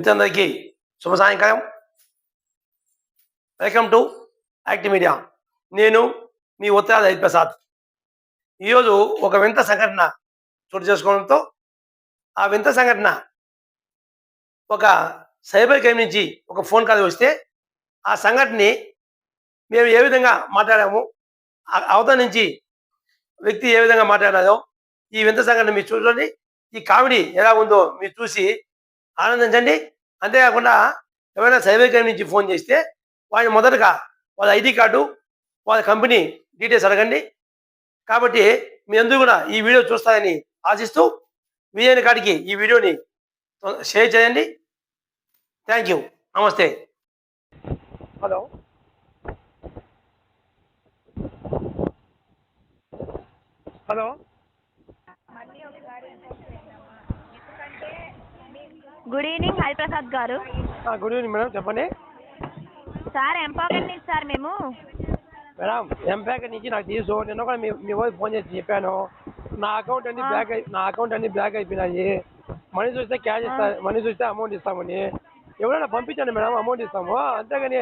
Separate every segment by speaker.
Speaker 1: మిత్రులందరికీ శుభ సాయంకాలం. వెల్కమ్ టు యాక్టివ్ మీడియా నేను మీ ఉత్తరాది హరిప్రసాద్ ఈరోజు ఒక వింత సంఘటన చోటు చేసుకోవడంతో ఆ వింత సంఘటన ఒక సైబర్ క్రైమ్ నుంచి ఒక ఫోన్ కాల్ వస్తే ఆ సంఘటనని మేము ఏ విధంగా మాట్లాడాము అవతల నుంచి వ్యక్తి ఏ విధంగా మాట్లాడారో ఈ వింత సంఘటన మీరు చూడండి. ఈ కామెడీ ఎలా ఉందో మీరు చూసి ఆనందించండి. అంతేకాకుండా ఎవరైనా సైబర్ నుంచి ఫోన్ చేస్తే వాడిని మొదటగా వాళ్ళ ఐడి కార్డు వాళ్ళ కంపెనీ డీటెయిల్స్ అడగండి. కాబట్టి మీ అందరూ కూడా ఈ వీడియో చూస్తారని ఆశిస్తూ వీలైన కాడికి ఈ వీడియోని షేర్ చేయండి. Thank you. నమస్తే. Hello. Hello.
Speaker 2: Good evening Hariprasad garu.
Speaker 1: Good evening madam చెప్పండి.
Speaker 2: సార్ ఎంపాకెట్ నుంచి సార్ మేము.
Speaker 1: మేడం ఎంపాక్ నుంచి నాకు తెలుసు నిన్న కూడా మీ వైపు ఫోన్ చేసి చెప్పాను. నా అకౌంట్ అన్ని. బ్లాక్ అయి నా అకౌంట్ అన్ని బ్లాక్ అయిపోయినాయి. మనీ చూస్తే క్యాష్ ఇస్తా మనీ చూస్తే అమౌంట్ ఇస్తామని. ఎవరైనా పంపించండి మేడం అమౌంట్ ఇస్తాము. అంతేగాని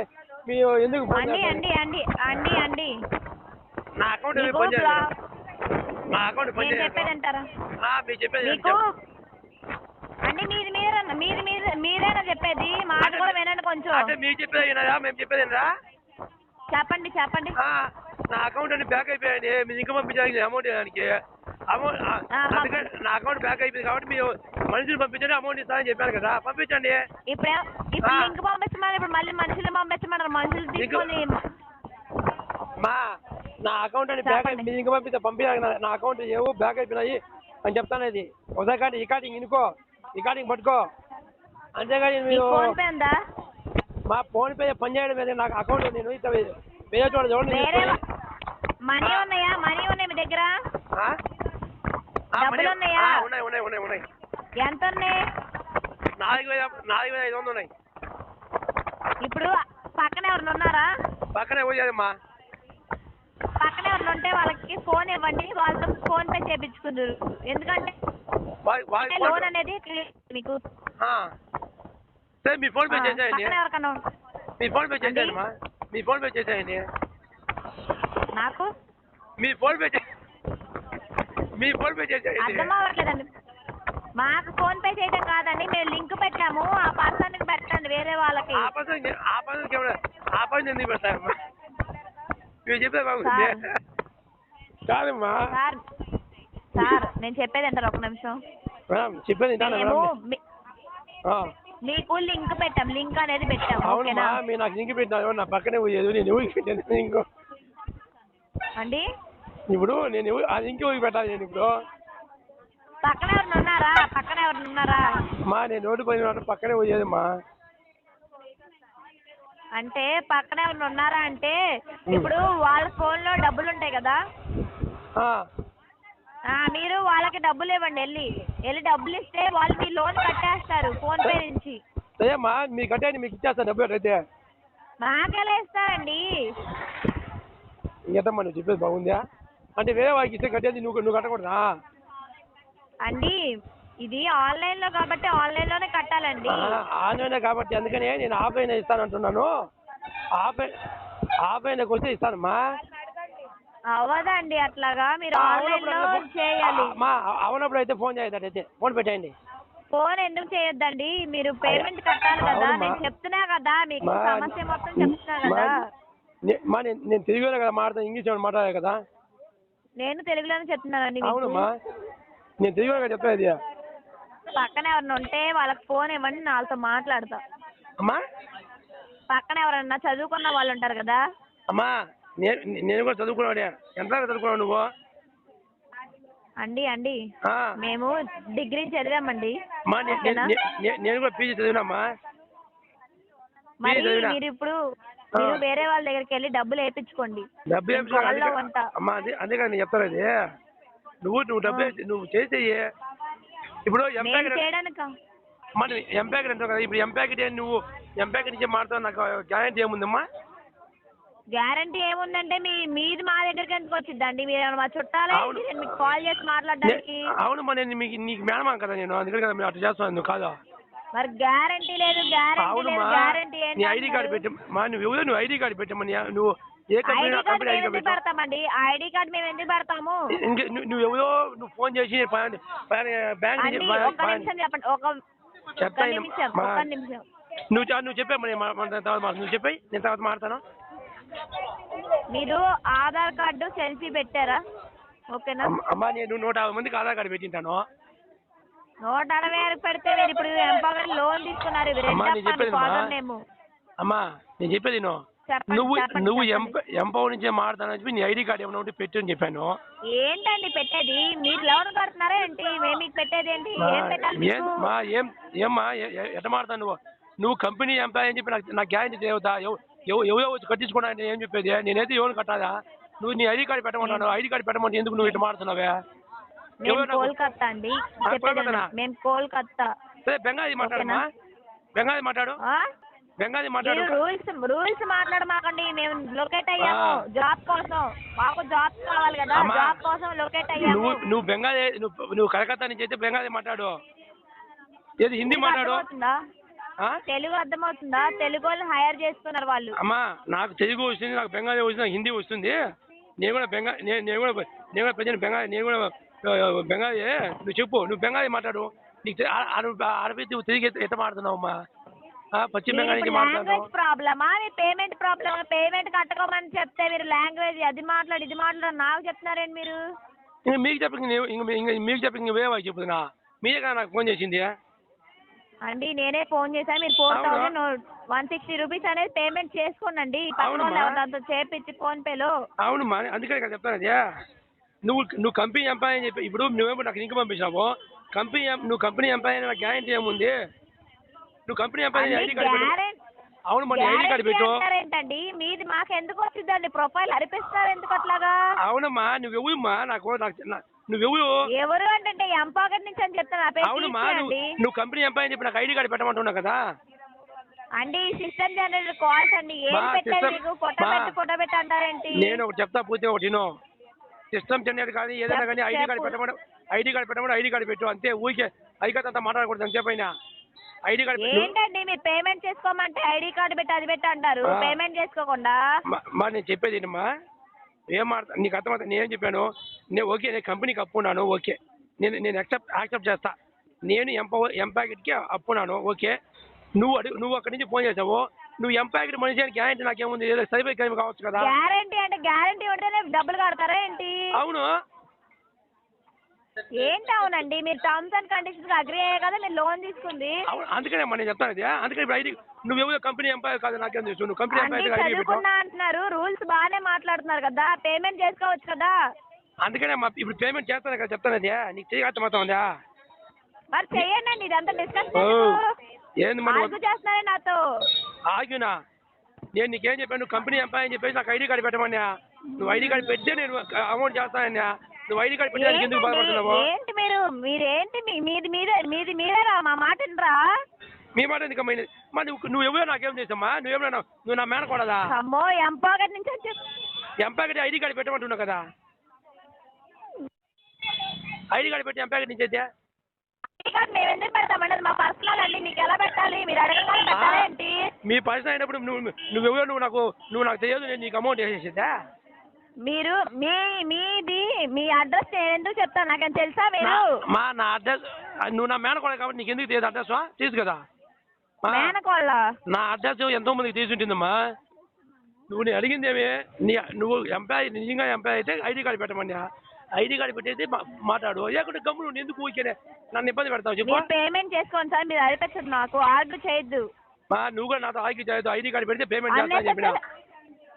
Speaker 1: మీరు ఎందుకు
Speaker 2: అండి? అండి అండి అండి అండి.
Speaker 1: నా అకౌంట్ పని నా అకౌంట్ పని
Speaker 2: నేను చెప్పేది అంటారా?
Speaker 1: మీరు చెప్పేది
Speaker 2: మీకు అండి మీది మీరేనా మీది మీది మీరేనా చెప్పేది? మాట కూడా వినండి కొంచెం.
Speaker 1: అంటే మీరు చెప్పేది అయినా మేము చెప్పేది అయినా
Speaker 2: చెప్పండి చెప్పండి.
Speaker 1: నా అకౌంట్ అన్ని బ్యాక్ అయిపోయాయండి. మీరు ఇంకా పంపించడానికి అమౌంట్ ఇవ్వడానికి. అమౌంట్ అందుకని నా అకౌంట్ బ్యాక్ అయిపోయింది కాబట్టి మీరు మనుషులు పంపించండి అమౌంట్ ఇస్తానని చెప్పాను కదా. పంపించండి.
Speaker 2: ఇప్పుడు ఇప్పుడు. లింక్ పంపించమని ఇప్పుడు మళ్ళీ మనుషులు పంపించమన్నారు. మనుషులు తీసుకొని
Speaker 1: మా నా అకౌంట్ అని బ్యాక్. మీరు ఇంకా పంపిస్తే పంపించాలి నా- అకౌంట్ ఏవో బ్యాక్ అయిపోయినాయి అని చెప్తాను ఇది. ఒకసారి కానీ రికార్డింగ్ ఇనుకో. రికార్డింగ్ పట్టుకో. అంతేగాని మీరు
Speaker 2: ఫోన్ పే ఉందా?
Speaker 1: మా ఫోన్ పే పని చేయడం మీద నాకు అకౌంట్ నేను ఇస్తా వేరే చోట చూడండి
Speaker 2: మనీ ఉన్నాయా? మనీ ఉన్నాయి మీ దగ్గర? డబ్బులు ఉన్నాయా?
Speaker 1: ఉన్నాయి ఉన్నాయి ఉన్నాయి ఉన్నాయి.
Speaker 2: ఎంత ఉన్నాయి?
Speaker 1: నాలుగు వేల నాలుగు వేల ఐదు వందలు ఉన్నాయి.
Speaker 2: ఇప్పుడు పక్కన ఎవరిని ఉన్నారా?
Speaker 1: పక్కనే పోయేదమ్మా
Speaker 2: పక్కన ఎవరిని ఉంటే వాళ్ళకి ఫోన్ ఇవ్వండి వాళ్ళతో ఫోన్ పే చేపించుకుందరు ఎందుకంటే లోన్ అనేది మీకు.
Speaker 1: సరే మీ ఫోన్ పే చేసేయండి. మీ ఫోన్ పే? చేసేయండి అమ్మా మీ ఫోన్ పే చేసేయండి.
Speaker 2: నాకు?
Speaker 1: మీ ఫోన్ పే మీ ఫోన్ పే చేసేయండి.
Speaker 2: అర్థం అవ్వట్లేదండి. మాకు ఫోన్ పే చేయడం కాదండి. మేము లింక్ పెట్టాము. ఆ పర్సన్కి పెట్టండి వేరే వాళ్ళకి.
Speaker 1: ఆ పర్సన్ ఆ పర్సన్కి ఏమైనా ఆ పర్సన్ ఎందుకు పెడతారమ్మా మీరు బాగుంది.
Speaker 2: సార్.
Speaker 1: కాదమ్మా.
Speaker 2: సార్ సార్ నేను చెప్పేది అంటారు ఒక నిమిషం.
Speaker 1: మేడం చెప్పేది?
Speaker 2: మీ-. మీకు లింక్ పెట్టాం లింక్ అనేది పెట్టాం ఓకేనా?
Speaker 1: మీరు నాకు లింక్ పెట్టినారు నా పక్కనే పోయేది నేను ఊరికి పెట్టాను ఇంకో
Speaker 2: అండి?
Speaker 1: ఇప్పుడు నేను ఎవరు- ఆ లింక్ ఊరికి పెట్టాలి నేను ఇప్పుడు.
Speaker 2: పక్కన ఎవరిని ఉన్నారా? పక్కన ఎవరిని ఉన్నారా?
Speaker 1: మా నేను రోడ్డు పోయిన పక్కనే పోయేదమ్మా
Speaker 2: అంటే పక్కన ఎవరిని ఉన్నారా అంటే ఇప్పుడు వాళ్ళ ఫోన్లో డబ్బులు ఉంటాయి కదా? మీరు వాళ్ళకి డబ్బులు ఇవ్వండి వెళ్ళి. వెళ్ళి డబ్బులు ఇస్తే వాళ్ళు మీ లోన్ కట్టేస్తారు ఫోన్ పే నుంచి.
Speaker 1: సరేమ్మా మీకు కట్టేయండి మీకు ఇచ్చేస్తాను డబ్బులు అయితే
Speaker 2: మాకెలా ఇస్తారండి?
Speaker 1: ఇంకెంతమ్మా నువ్వు చెప్పేది బాగుందా? అంటే వేరే వాళ్ళకి ఇస్తే కట్టేది నువ్వు నువ్వు కట్టకూడదా?
Speaker 2: అండి ఇది ఆన్లైన్లో కాబట్టి ఆన్లైన్లోనే కట్టాలండి
Speaker 1: ఆన్లైన్ కాబట్టి అందుకనే నేను ఆఫ్లైన్ ఇస్తాను అంటున్నాను ఆఫ్లైన్ ఆఫ్లైన్కి వస్తే ఇస్తానమ్మా.
Speaker 2: అవ్వదండి అట్లాగా మీరు
Speaker 1: ఆ,
Speaker 2: ఆన్లైన్లో
Speaker 1: అవునప్పుడు అయితే
Speaker 2: చేయాలి
Speaker 1: మా అవునప్పుడు అయితే ఫోన్ చేయండి అయితే ఫోన్ పెట్టేయండి.
Speaker 2: ఫోన్ ఎందుకు చేయొద్దండి? మీరు పేమెంట్ కట్టాలి కదా. నేను చెప్తున్నా కదా మీకు సమస్య మొత్తం చెప్తున్నా కదా.
Speaker 1: మా నేను నేను తెలుగులో కదా మాట్లాడతాను ఇంగ్లీష్ ఏమైనా మాట్లాడాలి కదా.
Speaker 2: నేను తెలుగులోనే చెప్తున్నానండి
Speaker 1: అవునమ్మా నేను తెలుగులో కదా చెప్పేది
Speaker 2: పక్కన ఎవరైనా ఉంటే వాళ్ళకి ఫోన్ ఇవ్వండి వాళ్ళతో మాట్లాడతా.
Speaker 1: అమ్మా.
Speaker 2: పక్కన ఎవరన్నా చదువుకున్న వాళ్ళు ఉంటారు కదా.
Speaker 1: అమ్మా. నేను నేను కూడా చదువుకున్నాడే ఎంత చదువుకున్నావు నువ్వు?
Speaker 2: అండి అండి.
Speaker 1: ఆ.
Speaker 2: మేము డిగ్రీ చదివామండి.
Speaker 1: అమ్మా నే- నే-
Speaker 2: ఓకేనా?
Speaker 1: నే- నే- నేను కూడా పీజీ చదివినమ్మా
Speaker 2: మరి
Speaker 1: చదివినా?
Speaker 2: మీరు ఇప్పుడు
Speaker 1: ఆ.
Speaker 2: మీరు వేరే వాళ్ళ దగ్గరికి వెళ్ళి డబ్బులు వేయించుకోండి
Speaker 1: డబ్బులు ఏం
Speaker 2: ఇంకో వాళ్ళ
Speaker 1: అమ్మా అదే అదే కదా నేను చెప్తాను అది. నువ్వు నువ్వు డబ్బులు నువ్వు చేసేయి. ఇప్పుడు ఎం
Speaker 2: నేను చేయడానికి?
Speaker 1: మరి ఎం ప్యాకెట్ అంటావు కదా ఇప్పుడు ఎం ప్యాకెట్ ఏ నువ్వు? ఎం ప్యాకెట్ నుంచి మాట్లాడుతావు నాకు గ్యారెంటీ ఏముందమ్మా?
Speaker 2: గ్యారంటీ ఏముందంటే మీ మీది మా దగ్గరికి ఎందుకు వచ్చిందండి మీరు ఏమైనా మా చుట్టాలే
Speaker 1: అవును.
Speaker 2: నేను మీకు కాల్ చేసి మాట్లాడడానికి.
Speaker 1: నే- అవును నేను మీకు నీకు మేనమా కదా నేను. అందుకని కదా మీరు అట్లా చేస్తున్నాను నువ్వు కాదా?
Speaker 2: మరి గ్యారంటీ లేదు గ్యారంటీ
Speaker 1: అవును
Speaker 2: లేదు
Speaker 1: మా.
Speaker 2: గ్యారంటీ
Speaker 1: నీ ఐడి కార్డు పెట్టు మా నువ్వు ఎవరో? నువ్వు ఐడి కార్డు పెట్టమ్మని నువ్వు ఏ కంపెనీ
Speaker 2: ఐడి
Speaker 1: ఆ
Speaker 2: కార్డు
Speaker 1: కంపెనీ
Speaker 2: మేము
Speaker 1: ఐడి కార్డు
Speaker 2: ఎందుకు
Speaker 1: పెట్టు.
Speaker 2: పెడతామండి? ఐడి కార్డు మేము ఎందుకు పెడతాము?
Speaker 1: ఇంక నువ్వు నువ్వు ఎవరో నువ్వు ఫోన్ చేసి పలానా- పలానా బ్యాంక్
Speaker 2: అండి
Speaker 1: నుంచి
Speaker 2: ఒక్క
Speaker 1: పలానా-
Speaker 2: నిమిషం చెప్పండి. ఒక ఒక్క
Speaker 1: చెప్తాను
Speaker 2: నిమిషం
Speaker 1: మా-
Speaker 2: ఒక్క నిమిషం.
Speaker 1: నువ్వు చా- నువ్వు చెప్పే మరి మా- మా- తర్వాత మా- నువ్వు చెప్పాయి నేను తర్వాత మాడతాను
Speaker 2: మీరు ఆధార్ కార్డు సెల్ఫీ పెట్టారా? ఓకేనా?
Speaker 1: అమ్మా నేను నూట యాభై మందికి ఆధార్ కార్డు పెట్టింటాను.
Speaker 2: నూట అరవై ఆరు పెడితే మీరు ఇప్పుడు ఎంపవర్ లోన్ తీసుకున్నారు.
Speaker 1: అమ్మా, నేను చెప్పేది నువ్వు నువ్వు ఎంపవర్ నుంచే మాడతానని చెప్పి నీ ఐడి కార్డు ఏమైనా ఉంటే పెట్టు అని చెప్పాను.
Speaker 2: ఏంటండి పెట్టేది? మీరు లోన్ కడుతున్నారా ఏంటి? మేము మీకు పెట్టేది ఏంటి?
Speaker 1: మా-
Speaker 2: ఏం
Speaker 1: ఏమ్మా ఎ- ఎ- ఎట్ట మాడతావు నువ్వు? నువ్వు కంపెనీ ఎంప్లాయ్ అని చెప్పి నాకు నాకు గ్యారెంటీ చేయవుతా ఎవరో వచ్చి కట్టించుకున్నా ఏం చెప్పేది? నేనైతే ఎవరు కట్టాలా? నువ్వు నీ ఐడి కార్డు పెట్టమన్నాను ఐడి కార్డు పెట్టమంటే ఎందుకు నువ్వు ఇట్లా మాడుతున్నావే
Speaker 2: కోల్కత్తా అండి. మేము కోల్కత్తా.
Speaker 1: బెంగాలీ మాట్లాడమ్మా. బెంగాలీ మాట్లాడు? బెంగాలీ మాట్లాడు.
Speaker 2: రూల్స్ రూల్స్ మాట్లాడమాకండి. మేము లొకేట్ అయ్యాము. జాబ్ కోసం. మాకు జాబ్ కావాలి కదా. జాబ్ కోసం లొకేట్ అయ్యాము.
Speaker 1: నువ్వు నువ్వు బెంగాలీ నువ్వు నువ్వు కలకత్తా నుంచి అయితే బెంగాలీ మాట్లాడు. ఏది హిందీ మాట్లాడు?
Speaker 2: తెలుగు అర్థమవుతుందా? తెలుగు వాళ్ళు హైర్ చేస్తున్నారు వాళ్ళు.
Speaker 1: అమ్మా నాకు తెలుగు వస్తుంది నాకు బెంగాలీ వస్తుంది నాకు హిందీ వస్తుంది నేను కూడా బెంగా నేను నేను కూడా నేను కూడా ప్రజెంట్ బెంగాలీ నేను కూడా బెంగాలీ నువ్వు చెప్పు నువ్వు బెంగాలీ మాట్లాడు. నీకు అరబీ నువ్వు తిరిగి ఎట్ట- మాడుతున్నావు అమ్మా? పశ్చిమ బెంగాల్ నుంచి మాట్లాడుతున్నావు
Speaker 2: లాంగ్వేజ్ ప్రాబ్లమా మీ పేమెంట్ ప్రాబ్లమా పేమెంట్ కట్టుకోమని చెప్తే మీరు లాంగ్వేజ్ అది మాట్లాడు ఇది మాట్లాడు నాకు చెప్తున్నారేంటి మీరు?
Speaker 1: ఇంక మీకు చెప్పి ఇంక మీకు చెప్పి ఇంక వేవా చెప్పుతున్నా మీరే కదా నాకు ఫోన్ చేసింది.
Speaker 2: అండి నేనే ఫోన్ చేశాను మీరు ఫోర్
Speaker 1: అవునా?
Speaker 2: థౌసండ్ వన్ సిక్స్టీ రూపీస్ అనేది పేమెంట్ చేసుకోండి పక్కన
Speaker 1: అవునమ్మా.
Speaker 2: వాళ్ళు ఎవరితో చేపించి ఫోన్ పేలో.
Speaker 1: అవును మా అందుకనే కదా చెప్తాను అదే నువ్వు నువ్వు కంపెనీ ఎంప్లాయ్ అని చెప్పి ఇప్పుడు నువ్వేమో నాకు లింక్ పంపించినావు కంపెనీ నువ్వు కంపెనీ ఎంప్లాయ్ అని నాకు గ్యారంటీ ఏముంది? నువ్వు కంపెనీ ఎంప్లాయ్ ఐడి కార్డు పెట్టు.
Speaker 2: గ్యారెంటీ
Speaker 1: అవును మరి ఐడి కార్డు పెట్టు.
Speaker 2: ఏంటండి మీది మాకు ఎందుకు వచ్చిందండి? ప్రొఫైల్ అరిపిస్తారు ఎందుకు అట్లాగా?
Speaker 1: అవునమ్మా నువ్వెవరుమ్మా నాకు నాకు నా- నువ్వెవరు?
Speaker 2: ఎవరు అంటే ఎంపాకెట్ నుంచి అని చెప్తాను. నా పేరు
Speaker 1: అవునమ్మా నువ్వు కంపెనీ ఎంప్లాయ్ అని చెప్పి నాకు ఐడి కార్డు పెట్టమంటున్నావు కదా?
Speaker 2: అండి సిస్టమ్ జనరేటర్ కాల్స్ అండి. ఏం
Speaker 1: system-
Speaker 2: మీకు?
Speaker 1: మా-
Speaker 2: పెట్టి ఫోటో పెట్టి అంటారేంటి
Speaker 1: నేను ఒకటి చెప్తా పూర్తి ఒకటి సిస్టమ్ జనరేట్ కానీ ఏదైనా కానీ ఐడి కార్డు
Speaker 2: చెప్పు.
Speaker 1: పెట్టమని ఐడి కార్డు పెట్టమని ఐడి కార్డు పెట్టు. అంతే ఊరికే ఐకత అంతా మాట్లాడకూడదు అంతే పైన ఐడి కార్డు పెట్టు.
Speaker 2: ఏంటండి మీరు పేమెంట్ చేసుకోమంటే ఐడి కార్డు పెట్టి అది పెట్టి అంటారు. పేమెంట్ చేసుకోకుండా.
Speaker 1: మా నేను చెప్పేది ఏంటమ్మా? ఏం మాట నీకు అర్థమవుతుంది నేనేం చెప్పాను? నేను ఓకే నేను కంపెనీకి అప్పున్నాను ఓకే. నేను నేను యాక్సెప్ట్ యాక్సెప్ట్ చేస్తా. నేను ఎంప ఎంపాకెట్కి అప్పున్నాను ఓకే. నువ్వు అడుగు నువ్వు అక్కడి నుంచి ఫోన్ చేసావు. నువ్వు ఎంపాకెట్ మనిషి అని గ్యారెంటీ నాకేముంది? ఏదో క్రైమ్ కావచ్చు కదా.
Speaker 2: గ్యారంటీ అంటే గ్యారంటీ ఉంటేనే డబ్బులు కడతారా ఏంటి?
Speaker 1: అవును.
Speaker 2: ఏంటి అవునండి మీరు టర్మ్స్ అండ్ కండిషన్స్ అగ్రి అయ్యే కదా మీరు లోన్ తీసుకుంది.
Speaker 1: అవును అందుకనే నేను చెప్తాను ఇది. అందుకని ఇప్పుడు ఐడి నువ్వు ఎవరో కంపెనీ ఎంపాయర్ కాదు నాకేం తెలుసు. నువ్వు కంపెనీ ఐడి
Speaker 2: చదువుకున్నా అంటున్నారు. రూల్స్ బాగానే మాట్లాడుతున్నారు కదా. పేమెంట్ చేసుకోవచ్చు కదా.
Speaker 1: అందుకనే మా ఇప్పుడు పేమెంట్ చేస్తాను కదా చెప్తాను అది నీకు చేయగలుగుతా అర్థమవుతా ఉందా?
Speaker 2: మరి చెయ్యండి అండి ఇదంతా డిస్కస్
Speaker 1: ఓ, ఏంది మరి?
Speaker 2: ఆర్గ్యూ చేస్తున్నారే నాతో.
Speaker 1: ఆగినా? నేను నీకేం చెప్పాను? నువ్వు కంపెనీ ఎంప్లాయ్ అని చెప్పేసి నాకు ఐడి కార్డు పెట్టమన్నా. నువ్వు ఐడి కార్డు పెడితే నేను అమౌంట్ చేస్తానన్నా. నువ్వు ఐడి కార్డు పెట్టడానికి ఎందుకు
Speaker 2: ఏంటండి?
Speaker 1: బాధపడుతున్నావు?
Speaker 2: ఏంటి మీరు? మీరేంటి? మీ- మీది మీదే మీది మీరేరా మా మాట వినరా
Speaker 1: మీ మాట ఎందుకు అమ్మాయి? మా నువ్వు నువ్వు ఎవరో నాకేం చేసామా నువ్వేమన్నా నువ్వు నా మేనకూడదా
Speaker 2: అమ్మో ఎంపాకెట్ నుంచి వచ్చి
Speaker 1: ఎంపాకెట్ ఐడి కార్డు పెట్టమంటున్నావు కదా? ఐడి కార్డు పెట్టి ఎంపాకెట్ నుంచి అయితే?
Speaker 2: కార్డ్ మేము ఎందుకు పెడతామండి అది మా పర్సనల్ అండి. మీకు ఎలా పెట్టాలి? మీరు అడగగానే
Speaker 1: మీ పరిస్థితి అయినప్పుడు నువ్వు నువ్వెవరో నువ్వు నాకు నువ్వు నాకు తెలియదు నేను నీకు అమౌంట్ వేసేసిద్దా
Speaker 2: మీరు మీ మీది మీ అడ్రస్ నేను ఎందుకు చెప్తాను? నాకేం తెలుసా మీరు?
Speaker 1: మా నా అడ్రస్ నువ్వు నా మేనకోడ కాబట్టి నీకు ఎందుకు తెలియదు అడ్రస్? తీసు కదా. మా-
Speaker 2: మేనకోళ్ళ?
Speaker 1: నా అడ్రస్ ఎంతో మందికి తీసి ఉంటుందమ్మా నువ్వు నేను అడిగిందేమి నీ నువ్వు ఎంప్లాయీ నిజంగా ఎంప్లాయీ అయితే ఐడి కార్డు పెట్టమని. ఐడి కార్డు పెట్టేది మా- మాట్లాడు. లేకుంటే గమ్మును నువ్వు ఎందుకు ఊరికే నన్ను ఇబ్బంది పెడతావు చెప్పు.
Speaker 2: మీరు పేమెంట్ చేసుకోండి సార్. మీరు అడిపెట్టదు నాకు. ఆర్డర్ చేయొద్దు.
Speaker 1: మా నువ్వు కూడా నాతో ఆగి ఐడి కార్డు పెడితే పేమెంట్ చేస్తా అని చెప్పిన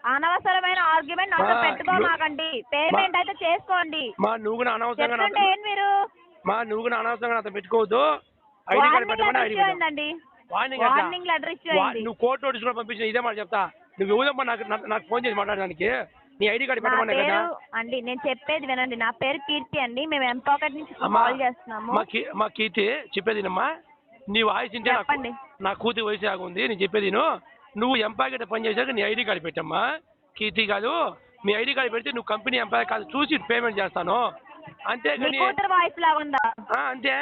Speaker 2: అనవసరమైన ఆర్గ్యుమెంట్ నాతో పెట్టుకోమాకండి పేమెంట్ అయితే చేసుకోండి.
Speaker 1: మా నువ్వు కూడా అనవసరంగా
Speaker 2: చెప్తుంటే మీరు?
Speaker 1: మా నువ్వు కూడా అనవసరంగా నాతో పెట్టుకోవద్దు. ఐడి కార్డు పెట్టమని ఐడి వార్నింగ్
Speaker 2: వార్నింగ్ లెటర్ అయింది
Speaker 1: నువ్వు కోర్టు నోటీస్ కూడా పంపించిన ఇదే మాట చెప్తా. నువ్వు ఎవరమ్మా నాకు నాకు- ఫోన్ చేసి మాట్లాడడానికి. నీ ఐడి కార్డు పెట్టమన్నా కదా?
Speaker 2: అండి నేను చెప్పేది వినండి. నా పేరు కీర్తి అండి. మేము ఎంపాకెట్ నుంచి కాల్ చేస్తున్నాము.
Speaker 1: మా కీర్తి చెప్పేదినమ్మా నీ వాయిస్ ఇంటే నాకు. నా కూతురు వయసు ఆగా ఉంది నేను చెప్పేది. నువ్వు ఎంపాకెట్ పని చేశాక నీ ఐడి కార్డు పెట్టమ్మా. కీర్తి కాదు మీ ఐడి కార్డు పెడితే నువ్వు కంపెనీ ఎంప్లాయ్ కాదు చూసి పేమెంట్ చేస్తాను. ఆ, అంతే.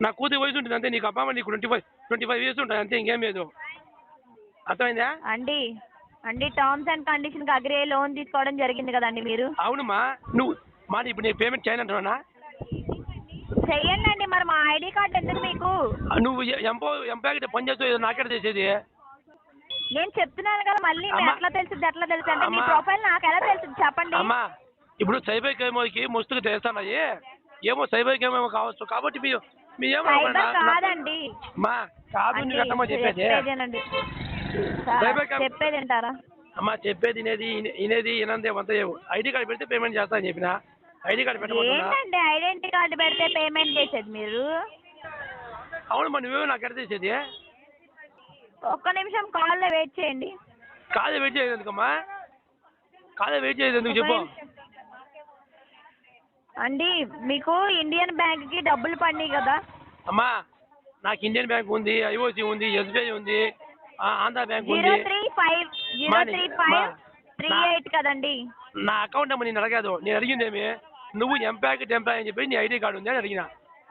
Speaker 1: నా కూతురు వయసు ఉంటుంది అంతే. నీకు అబ్బాయి నీకు twenty five twenty five years ఉంటుంది అంతే ఇంకేం లేదు. అర్థమైందా?
Speaker 2: అండి అండి టర్మ్స్ అండ్ కండిషన్కి అగ్రి లోన్ తీసుకోవడం జరిగింది కదండి మీరు?
Speaker 1: అవునమ్మా. నువ్వు మా ఇప్పుడు నేను పేమెంట్ చేయనంటున్నా
Speaker 2: చెయ్యండి అండి మరి మా ఐడి కార్డ్ ఎందుకు మీకు?
Speaker 1: నువ్వు ఎంపో ఎంపాకి పని చేస్తావు నాకెడ చేసేది.
Speaker 2: నేను చెప్తున్నాను కదా మళ్ళీ మీరు
Speaker 1: అమ్మా.
Speaker 2: ఎట్లా తెలుసుద్ది ఎట్లా తెలుసు అంటే మీ
Speaker 1: అమ్మా.
Speaker 2: ప్రొఫైల్ నాకు ఎలా తెలుసుద్ది చెప్పండి.
Speaker 1: అమ్మా ఇప్పుడు సైబర్ క్రైమ్కి మస్తుగా చేస్తున్నాయి ఏమో సైబర్ క్రైమ్ ఏమో కావచ్చు కాబట్టి మీ మీ ఏమో
Speaker 2: సైబర్ కాదండి.
Speaker 1: అమ్మా కాదు
Speaker 2: అంటే
Speaker 1: చెప్పేది.
Speaker 2: చెప్పేదేనండి. సార్,
Speaker 1: సైబర్
Speaker 2: చెప్పేది వింటారా?
Speaker 1: అమ్మా చెప్పేది ఇనేది ఇనే- ఇనేది ఇనందే అంత ఐడి కార్డు పెడితే పేమెంట్ చేస్తాను చెప్పిన? ఐడి కార్డు పెట్టమంటున్నా?
Speaker 2: ఏంటండి ఐడెంటిటీ కార్డు పెడితే పేమెంట్ చేసేది మీరు?
Speaker 1: అవును మరి నువ్వేమో నాకు ఎడ చేసేది
Speaker 2: ఒక్క నిమిషం కాల్లో వెయిట్ చేయండి.
Speaker 1: కాదే వెయిట్ చేయదు ఎందుకమ్మా? కాదే వెయిట్ చేయదు ఎందుకు చెప్పు.
Speaker 2: అండి మీకు ఇండియన్ బ్యాంక్కి డబ్బులు పడినాయి కదా?
Speaker 1: అమ్మా నాకు ఇండియన్ బ్యాంక్ ఉంది ఐఓసి ఉంది ఎస్బీఐ ఉంది ఆ, ఆంధ్ర బ్యాంక్
Speaker 2: జీరో
Speaker 1: ఉంది
Speaker 2: three five zero three five three eight కదండి.
Speaker 1: నా అకౌంట్ నెంబర్ నేను అడగదు. నేను అడిగిందేమి నువ్వు ఎంపాక్ టెంపాక్ అని చెప్పి నీ ఐడి కార్డు ఉంది అని అడిగిన.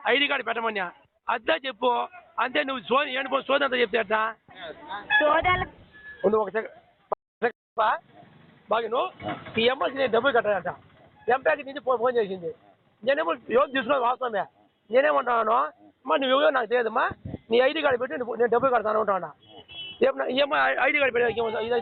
Speaker 1: ID card పెట్టమన్నా. అద్దా చెప్పు. అంతే నువ్వు సో ఏంటి సోది అంతా చెప్తే
Speaker 2: సోదాలు
Speaker 1: నువ్వు ఒక ఈ ఎంఎస్ నేను డబ్బులు కట్టాలంట. ఎంపీకి నుంచి ఫోన్ చేసింది. నేనేమో యోగ తీసుకున్నా వాస్తవమే. నేనేమంటున్నాను? అమ్మా నువ్వు ఎవరో నాకు తెలియదమ్మా. నీ ఐడి కార్డు పెట్టి నేను డబ్బులు కడతాను ఉంటాను ఏమన్నా ఏమో ఐడి కార్డు పెట్టి ఇది